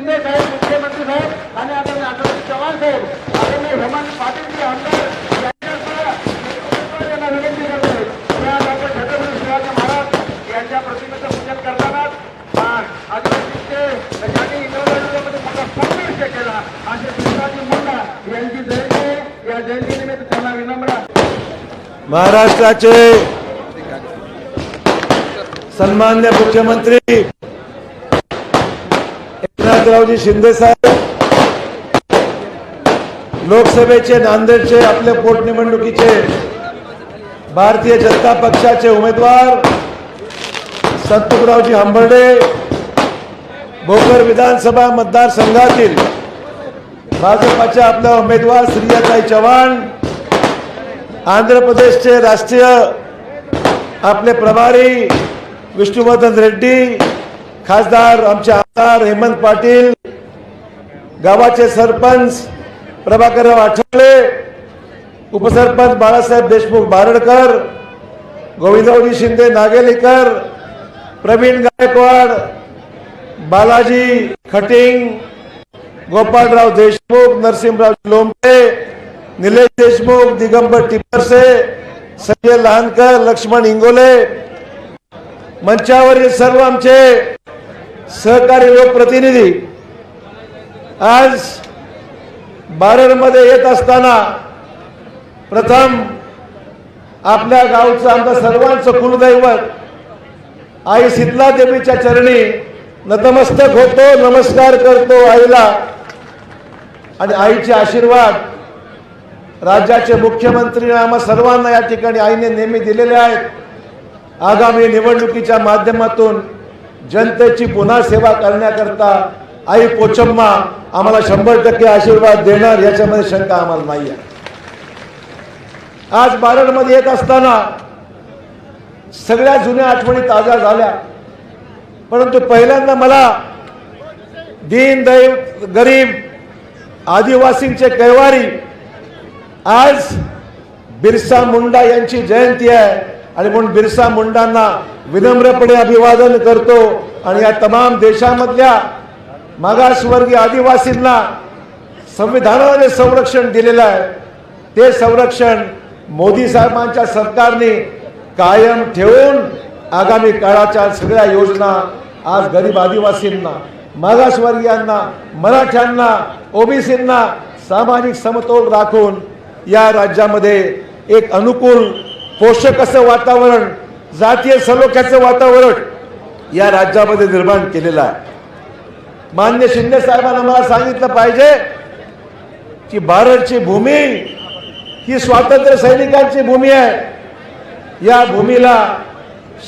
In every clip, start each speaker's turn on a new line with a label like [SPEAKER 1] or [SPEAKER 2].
[SPEAKER 1] शिंदे साहेब मुख्यमंत्री साहेब आणि आदरणीय आदरणीय चव्हाण साहेब आदरणीय हेमंत पाटील जी आमदार यांना विनंती या डॉक्टर छत्रपती शिवाजी महाराज यांच्या प्रतिमेचं पूजन ज्यांनी इंग्रजांमध्ये मोठा संघर्ष केला असे शिवाजी मुंडा यांची जयंती या जयंतीनिमित्त त्यांना विनम्र
[SPEAKER 2] महाराष्ट्राचे सन्मान्य मुख्यमंत्री एकनाथरावजी शिंदे साहेब लोकसभेचे नांदेडचे आपले पोटनिवडणुकीचे भारतीय जनता पक्षाचे उमेदवार संतुकरावजी हंबर्डे भोकर विधानसभा मतदारसंघातील भाजपाच्या आपल्या उमेदवार श्रियाताई चव्हाण आंध्र प्रदेशचे राष्ट्रीय आपले प्रभारी विष्णुवर्धन रेड्डी खासदार आमच्या हेमंत पाटील गावाचे सरपंच प्रभाकरराव आठवले उपसरपंच बाळासाहेब देशमुख बारडकर गोविंदरावजी शिंदे नागेलीकर प्रवीण गायकवाड बालाजी खटिंग गोपाळराव देशमुख नरसिंहराव लोंबे निलेश देशमुख दिगंबर टिपरसे संजय लहानकर लक्ष्मण इंगोले मंचावरील सर्व आमचे सहकारी लोकप्रतिनिधी आज बारडमध्ये येत असताना प्रथम आपल्या गावचं आमच्या सर्वांचं कुलदैवत आई शीतला देवीच्या चरणी नतमस्तक होतो नमस्कार करतो आईला. आणि आईचे आशीर्वाद राज्याचे मुख्यमंत्री आम्हा सर्वांना या ठिकाणी आईने नेहमी दिलेले आहेत. आगामी निवडणुकीच्या माध्यमातून जनतेची पुन्हा सेवा करण्याकरता आई पोचम्मा आम्हाला शंभर टक्के आशीर्वाद देणार याच्यामध्ये शंका आम्हाला नाही आहे. आज बारडमध्ये येत असताना सगळ्या जुन्या आठवणी ताज्या झाल्या. परंतु पहिल्यांदा मला दीन दैव गरीब आदिवासींचे कैवारी आज बिरसा मुंडा यांची जयंती आहे. आणि म्हणून बिरसा मुंडांना विनम्रपणे अभिवादन करतो. आणि या तमाम देशामधल्या मागासवर्गीय आदिवासींना संविधानाने संरक्षण दिलेलं आहे. ते संरक्षण मोदी साहेबांच्या सरकारने कायम ठेवून आगामी काळाच्या सगळ्या योजना आज गरीब आदिवासींना मागासवर्गीयांना मराठ्यांना ओबीसींना सामाजिक समतोल राखून या राज्यामध्ये एक अनुकूल पोषक असं वातावरण जातीय सलोख्याचं वातावरण या राज्यामध्ये निर्माण केलेलं आहे. मान्य शिंदे साहेबांना मला सांगितलं पाहिजे की भारतची भूमी ही स्वातंत्र्य सैनिकांची भूमी आहे. या भूमीला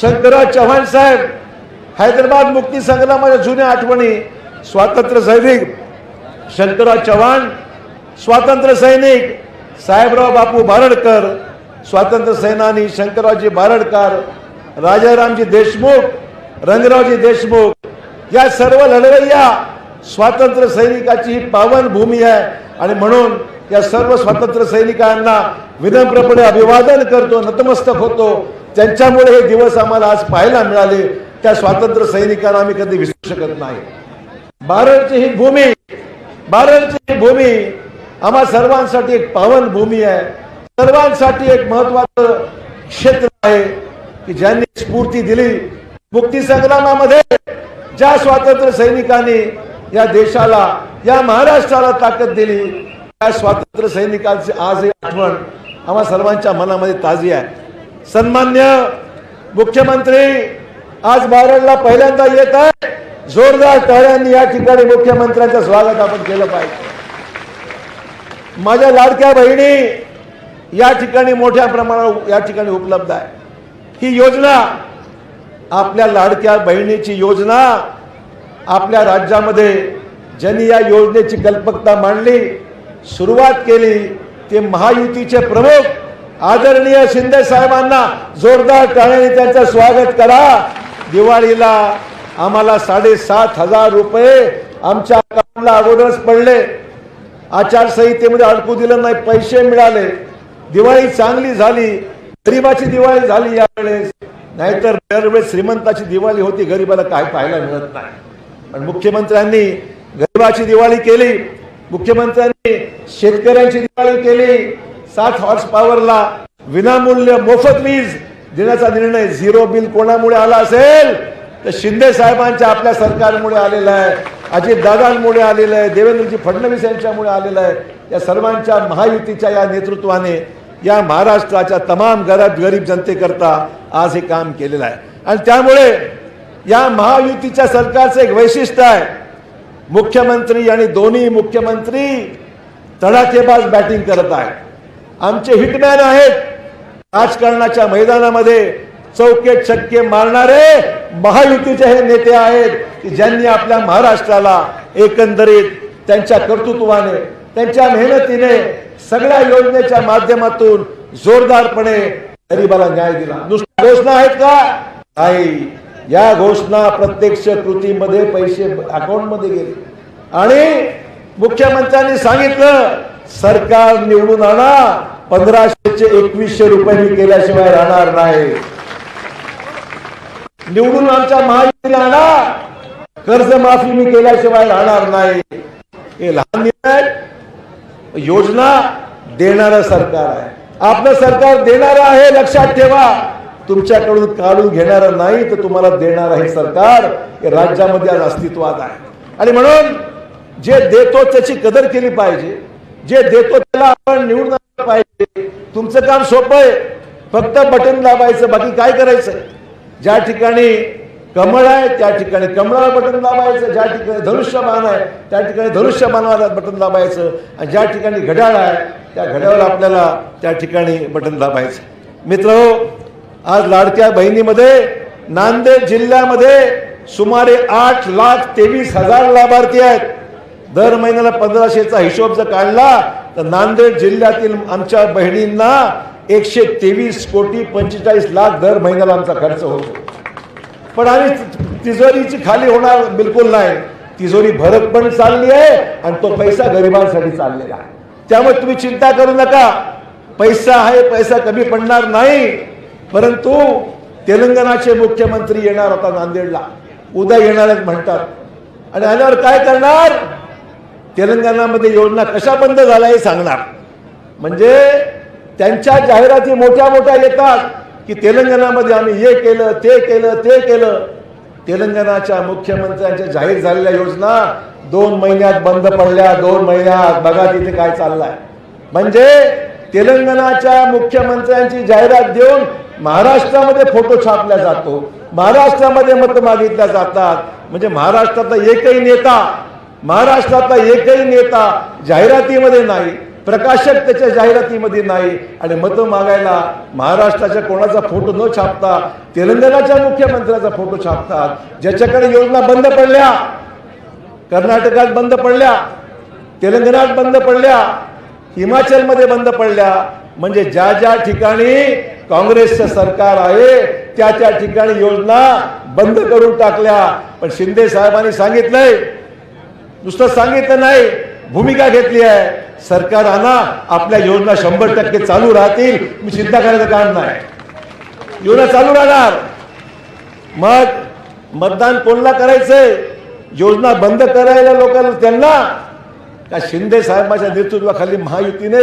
[SPEAKER 2] शंकरराव चव्हाण साहेब हैदराबाद मुक्ती संग्रामाच्या जुन्या आठवणी स्वातंत्र्य सैनिक शंकरराव चव्हाण स्वातंत्र्य सैनिक साहेबराव बापू भारडकर स्वातंत्र्य सेनानी शंकररावजी बारडकर राजारामजी देशमुख रंगरावजी देशमुख या सर्व लढवय्या स्वातंत्र्य सैनिकाची ही पावन भूमी आहे. आणि म्हणून या सर्व स्वातंत्र्य सैनिकांना विनम्रपणे अभिवादन करतो नतमस्तक होतो. त्यांच्यामुळे हे दिवस आम्हाला आज पाहायला मिळाले. त्या स्वातंत्र्य सैनिकांना आम्ही कधी विसरू शकत नाही. बारडची ही भूमी बारडची ही भूमी आम्हा सर्वांसाठी एक पावन भूमी आहे. सर्वांसाठी एक महत्वाचं क्षेत्र आहे की ज्यांनी स्फूर्ती दिली मुक्ती संग्रामामध्ये ज्या स्वातंत्र्य सैनिकांनी या देशाला या महाराष्ट्राला ताकद दिली त्या स्वातंत्र्य सैनिकांची आज ही आठवण आम्हा सर्वांच्या मनामध्ये ताजी आहे. सन्मान्य मुख्यमंत्री आज बारडला पहिल्यांदा येत आहे. जोरदार टाळ्यांनी या ठिकाणी मुख्यमंत्र्यांचं स्वागत आपण केलं पाहिजे. माझ्या लाडक्या बहिणी या ठिकाणी मोठ्या प्रमाणावर या ठिकाणी उपलब्ध आहे. ही योजना आपल्या लाडक्या बहिणीची योजना आपल्या राज्यामध्ये ज्यांनी या योजनेची कल्पकता मांडली सुरुवात केली ते महायुतीचे प्रमुख आदरणीय शिंदे साहेबांना जोरदार टाळ्याने त्यांचं स्वागत करा. दिवाळीला आम्हाला साडेसात हजार रुपये आमच्या अकाउंटला अगोदरच पडले. आचारसंहितेमध्ये अडकू दिलं नाही पैसे मिळाले. दिवाळी चांगली झाली गरिबाची दिवाळी झाली यावेळेस. नाहीतर दरवेळेस श्रीमंताची दिवाळी होती गरिबाला काय पाहायला मिळत नाही. पण मुख्यमंत्र्यांनी गरिबाची दिवाळी केली मुख्यमंत्र्यांनी शेतकऱ्यांची दिवाळी केली साठ हॉर्स पॉवरला विनामूल्य मोफत वीज देण्याचा निर्णय झिरो बिल कोणामुळे आला असेल? तर शिंदे साहेबांच्या आपल्या सरकारमुळे आलेलं आहे अजितदादांमुळे आलेलं आहे देवेंद्रजी फडणवीस यांच्यामुळे आलेलं आहे. या सर्वांच्या महायुतीच्या या नेतृत्वाने या महाराष्ट्राच्या तमाम गरीब गरीब जनतेकरता आज हे काम केलेलं आहे. आणि त्यामुळे या महायुतीच्या सरकारचं एक वैशिष्ट्य आहे. मुख्यमंत्री आणि दोन्ही मुख्यमंत्री तडाखेबाज बॅटिंग करत आहेत. आमचे हिटमॅन आहेत. राजकारणाच्या मैदानामध्ये चौके छक्के मारणारे महायुतीचे हे नेते आहेत की ज्यांनी आपल्या महाराष्ट्राला एकंदरीत त्यांच्या कर्तृत्वाने त्यांच्या मेहनतीने सगळ्या योजनेच्या माध्यमातून जोरदारपणे गरीबाला न्याय दिला. नुसत्या घोषणा आहेत का? नाही. या घोषणा प्रत्यक्ष कृतीमध्ये पैसे अकाउंटमध्ये गेले. आणि मुख्यमंत्र्यांनी सांगितलं सरकार निवडून आणा पंधराशेचे एकवीसशे रुपये मी केल्याशिवाय राहणार नाही. निवडून आमच्या महायुतीला आणा कर्जमाफी मी केल्याशिवाय राहणार नाही. हे लहान निर्णय. योजना देणारं सरकार आहे. आपलं सरकार देणारं आहे लक्षात ठेवा. तुमच्याकडून काढून घेणारं नाही तर तुम्हाला देणार आहे सरकार. हे राज्यामध्ये आज अस्तित्वात आहे. आणि म्हणून जे देतो त्याची कदर केली पाहिजे. जे देतो त्याला आपण निवडून पाहिजे. तुमचं काम सोपं आहे. फक्त बटन दाबायचं बाकी काय करायचं ज्या ठिकाणी कमळ आहे त्या ठिकाणी कमळाला बटन दाबायचं ज्या ठिकाणी धनुष्यबाण आहे त्या ठिकाणी धनुष्यबाणाला बटन दाबायचं आणि ज्या ठिकाणी घड्याळ आहे त्या घड्याळाला आपल्याला त्या ठिकाणी बटन दाबायचं. मित्र हो, आज लाडक्या बहिणीमध्ये नांदेड जिल्ह्यामध्ये सुमारे आठ लाख तेवीस हजार लाभार्थी आहेत. दर महिन्याला पंधराशेचा हिशोब जर काढला तर नांदेड जिल्ह्यातील आमच्या बहिणींना एकशे तेवीस कोटी पंचेचाळीस लाख दर महिन्याला आमचा खर्च होतो. पण आम्ही तिजोरीची खाली होणार बिलकुल नाही. तिजोरी भरत पण चालली आहे आणि तो पैसा गरिबांसाठी चाललेला आहे. त्यामुळे तुम्ही चिंता करू नका. पैसा आहे पैसा कमी पडणार नाही. परंतु तेलंगणाचे मुख्यमंत्री येणार होता नांदेडला. उद्या येणार आहेत म्हणतात. आणि आल्यावर काय करणार? तेलंगणामध्ये योजना कशा बंद झाल्या हे सांगणार. म्हणजे त्यांच्या जाहिराती मोठ्या मोठ्या येतात. की तेलंगणामध्ये आम्ही हे केलं ते केलं ते केलं. तेलंगणाच्या मुख्यमंत्र्यांच्या जाहीर झालेल्या योजना दोन महिन्यात बंद पडल्या दोन महिन्यात बघा तिथे काय चाललंय. म्हणजे तेलंगणाच्या मुख्यमंत्र्यांची जाहिरात देऊन महाराष्ट्रामध्ये फोटो छापला जातो. महाराष्ट्रामध्ये मत मागितल्या जातात. म्हणजे महाराष्ट्रातला एकही नेता महाराष्ट्रातला एकही नेता जाहिरातीमध्ये नाही. प्रकाशक त्याच्या जाहिरातीमध्ये नाही. आणि मतं मागायला महाराष्ट्राच्या कोणाचा फोटो न छापता तेलंगणाच्या मुख्यमंत्र्याचा फोटो छापतात ज्याच्याकडे योजना बंद पडल्या कर्नाटकात बंद पडल्या तेलंगणात बंद पडल्या हिमाचलमध्ये बंद पडल्या. म्हणजे ज्या ज्या ठिकाणी काँग्रेसचं सरकार आहे त्या त्या ठिकाणी योजना बंद करून टाकल्या. पण शिंदे साहेबांनी सांगितलंय नुसतं सांगितलं नाही भूमिका घेतली आहे. सरकार आणा आपल्या योजना शंभर टक्के चालू राहतील. मी चिंता करायचं काम नाही. योजना चालू राहणार. मग मतदान कोणला करायचंय? योजना बंद करायला लोकांना त्यांना? का शिंदे साहेबांच्या नेतृत्वाखाली महायुतीने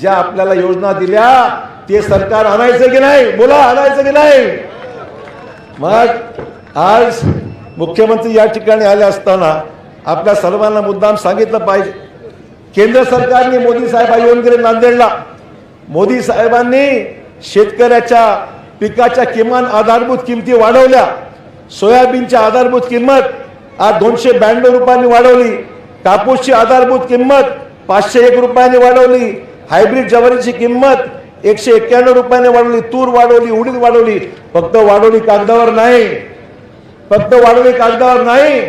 [SPEAKER 2] ज्या आपल्याला योजना दिल्या ते सरकार आणायचं की नाही? बोला आणायचं की नाही? मग आज मुख्यमंत्री या ठिकाणी आले असताना आपल्या सर्वांना मुद्दाम सांगितलं पाहिजे. केंद्र सरकारने मोदी साहेब येऊन गेले नांदेडला मोदी साहेबांनी शेतकऱ्याच्या पिकाच्या किमान आधारभूत किमती वाढवल्या. सोयाबीनच्या आधारभूत किंमत आज दोनशे ब्याण्णव रुपयांनी वाढवली. कापूसची आधारभूत किंमत पाचशे एक रुपयांनी वाढवली. हायब्रिड ज्वारीची किंमत एकशे एक्क्याण्णव रुपयाने वाढवली. तूर वाढवली उडीद वाढवली. फक्त वाढवली कागदावर नाही. फक्त वाढवली कागदावर नाही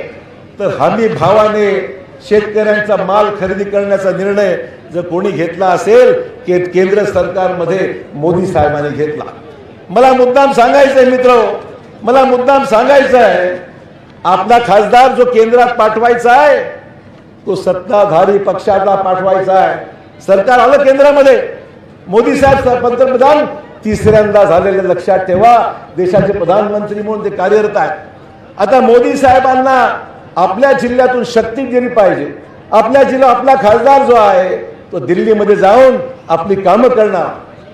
[SPEAKER 2] तर हमी भावाने शेतकऱ्यांचा माल खरेदी करण्याचा निर्णय जर कोणी घेतला असेल की केंद्र सरकारमध्ये मोदी साहेबांनी घेतला. मला मुद्दाम सांगायचं आहे मित्र मला मुद्दाम सांगायचं आहे आपला खासदार जो केंद्रात पाठवायचा आहे तो सत्ताधारी पक्षाला पाठवायचा आहे. सरकार आलं केंद्रामध्ये. मोदी साहेब पंतप्रधान तिसऱ्यांदा झालेले लक्षात ठेवा देशाचे प्रधानमंत्री म्हणून ते कार्यरत आहेत. आता मोदी साहेबांना आपल्या जिल्ह्यातून शक्ती गेली पाहिजे. आपल्या जिल्हा आपला खासदार जो आहे तो दिल्लीमध्ये जाऊन आपली कामं करणार.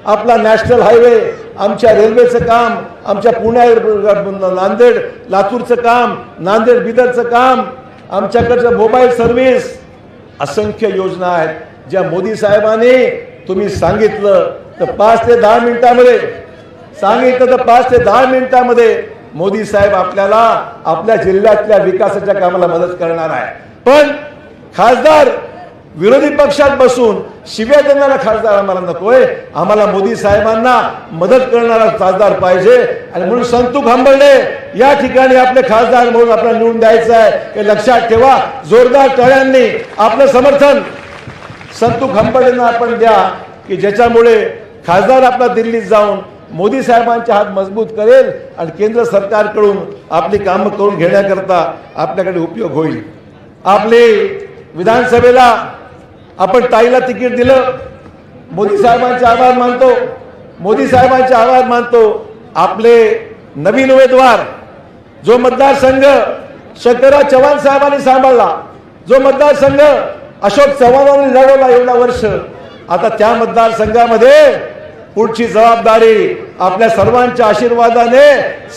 [SPEAKER 2] आपला नॅशनल हायवे आमच्या रेल्वेचं काम आमच्या पुण्या नांदेड लातूरचं काम नांदेड बिदरचं काम आमच्याकडचं मोबाईल सर्व्हिस असंख्य योजना आहेत. ज्या मोदी साहेबांनी तुम्ही सांगितलं तर पाच ते दहा मिनिटामध्ये सांगितलं तर पाच ते दहा मिनिटामध्ये मोदी साहेब आपल्याला आपल्या जिल्ह्यातल्या विकासाच्या कामाला मदत करणार आहे. पण खासदार विरोधी पक्षात बसून शिव्या देणारा खासदार आम्हाला नकोय. आम्हाला मोदी साहेबांना मदत करणारा खासदार पाहिजे. आणि म्हणून संतू खांबर्डे या ठिकाणी आपले खासदार म्हणून आपल्याला निवडून द्यायचं आहे. हे लक्षात ठेवा. जोरदार टळ्यांनी आपलं समर्थन संतू खांबर्डेंना आपण द्या की ज्याच्यामुळे खासदार आपला दिल्लीत जाऊन मोदी साहेबांचे हात मजबूत करेल आणि केंद्र सरकारकडून आपली कामं करून घेण्याकरता आपल्याकडे उपयोग होईल. आपले विधानसभेला आपण ताईला तिकीट दिलं. मोदी साहेबांचे आभार मानतो. मोदी साहेबांचे आभार मानतो. आपले नवीन उमेदवार जो मतदारसंघ शंकरराव चव्हाण साहेबांनी सांभाळला जो मतदारसंघ अशोक चव्हाणांनी लढवला एवढा वर्ष आता त्या मतदारसंघामध्ये पुढची जबाबदारी आपल्या सर्वांच्या आशीर्वादाने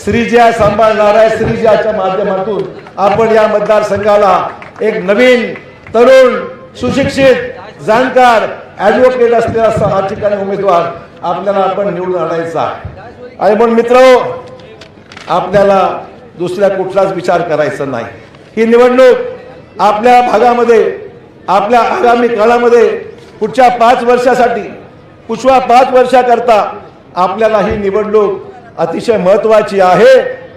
[SPEAKER 2] श्रीजया सांभाळणार आहे. श्रीजयाच्या माध्यमातून आपण या मतदारसंघाला एक नवीन तरुण सुशिक्षित जाणकार ऍडव्होकेट असलेला असा ठिकाणी उमेदवार आपल्याला आपण निवडून आणायचा आणि म्हणून मित्र आपल्याला दुसऱ्या कुठलाच विचार करायचा नाही. ही निवडणूक आपल्या भागामध्ये आपल्या आगामी काळामध्ये पुढच्या पाच वर्षासाठी पुढच्या पाच वर्षाकरता आपल्याला ही निवडणूक अतिशय महत्वाची आहे.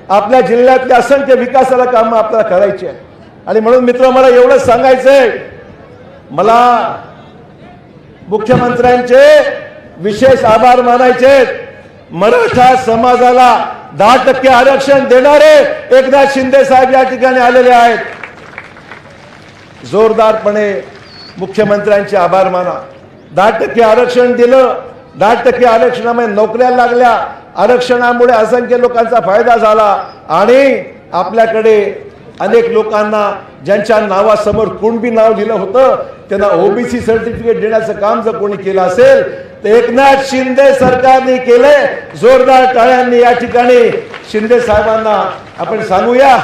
[SPEAKER 2] आपल्या जिल्ह्यातल्या असंख्य विकासाला कामं आपल्याला करायची आहे आणि म्हणून मित्र मला एवढंच सांगायचंय. मला मुख्यमंत्र्यांचे विशेष आभार मानायचे मराठा समाजाला दहा टक्के आरक्षण देणारे एकनाथ शिंदे साहेब या ठिकाणी आलेले आहेत. जोरदारपणे मुख्यमंत्र्यांचे आभार माना. दहा टक्के आरक्षण दिलं दहा टक्के आरक्षणामुळे नोकऱ्या लागल्या आरक्षणामुळे असंख्य लोकांचा फायदा झाला आणि आपल्याकडे अनेक लोकांना ज्यांच्या नावासमोर कुणबी नाव दिलं होतं त्यांना ओबीसी सर्टिफिकेट देण्याचं काम जर कोणी केलं असेल तर एकनाथ शिंदे सरकारने केले जोरदार टाळ्यांनी या ठिकाणी. शिंदे साहेबांना आपण सांगूया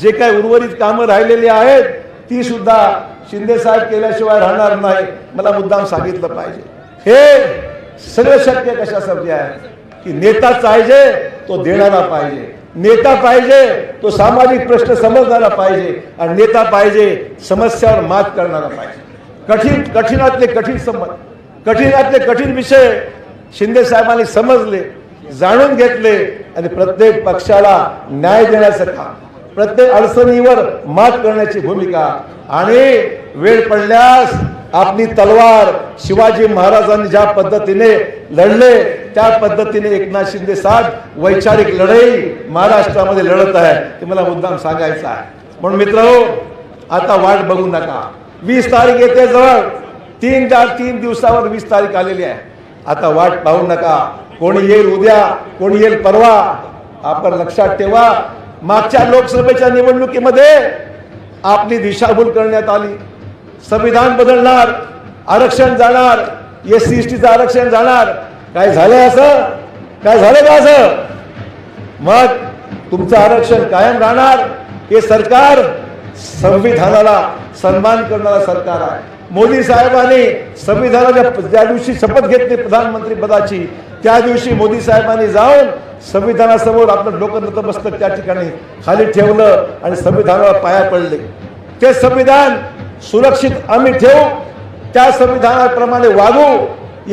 [SPEAKER 2] जे काही उर्वरित कामं राहिलेली आहेत ती सुद्धा शिंदे साहेब केल्याशिवाय राहणार नाही. मला मुद्दाम सांगितलं पाहिजे. हे सगळं शक्य कशासाठी आहे की नेता पाहिजे तो देणारा पाहिजे. नेता पाहिजे तो सामाजिक प्रश्न समजणारा पाहिजे. आणि नेता पाहिजे समस्यावर मात करणारा पाहिजे. कठीण कठीणातले कठीण संबंध कठीणातले कठीण विषय शिंदे साहेबांनी समजले जाणून घेतले आणि प्रत्येक पक्षाला न्याय देण्याचं काम प्रत्येक अडचणीवर मात करण्याची भूमिका आणि वेळ पडल्यास आपली तलवार शिवाजी महाराजांनी ज्या पद्धतीने लढले त्या पद्धतीने एकनाथ शिंदे साहेब वैचारिक लढाई महाराष्ट्रामध्ये लढत आहे. ते मला मुद्दाम सांगायचं आहे. म्हणून मित्र आता वाट बघू नका. वीस तारीख येते जवळ. तीन चार तीन दिवसावर वीस तारीख आलेली आहे. आता वाट पाहू नका. कोणी येईल उद्या कोणी येईल परवा आपण लक्षात ठेवा. मागच्या लोकसभेच्या निवडणुकीमध्ये आपली दिशाभूल करण्यात आली. संविधान बदलणार आरक्षण जाणार एस सी एस टीचं आरक्षण जाणार. काय झालंय असं? काय झालं का असं? मग तुमचं आरक्षण कायम राहणार. हे सरकार संविधानाला सन्मान करणारा सरकार आहे. मोदी साहेबांनी संविधानाच्या ज्या दिवशी शपथ घेतली प्रधानमंत्री पदाची त्या दिवशी मोदी साहेबांनी जाऊन संविधानासमोर आपलं डोकं नतमस्तक त्या ठिकाणी खाली ठेवलं आणि संविधानाला पाया पडले. ते संविधान सुरक्षित आम्ही ठेवू त्या संविधानाप्रमाणे वागू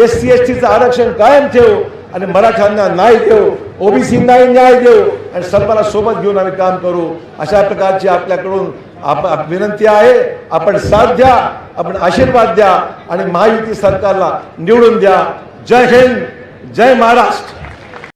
[SPEAKER 2] एस सी एस टीचं आरक्षण कायम ठेवू आणि मराठ्यांना न्याय देऊ ओबीसींनाही न्याय देऊ आणि सर्वांना सोबत घेऊन आम्ही काम करू. अशा प्रकारची आपल्याकडून आप आप- विनंती आहे. आपण साथ द्या आपण आशीर्वाद द्या आणि महायुती सरकारला निवडून द्या. जय हिंद जय महाराष्ट्र.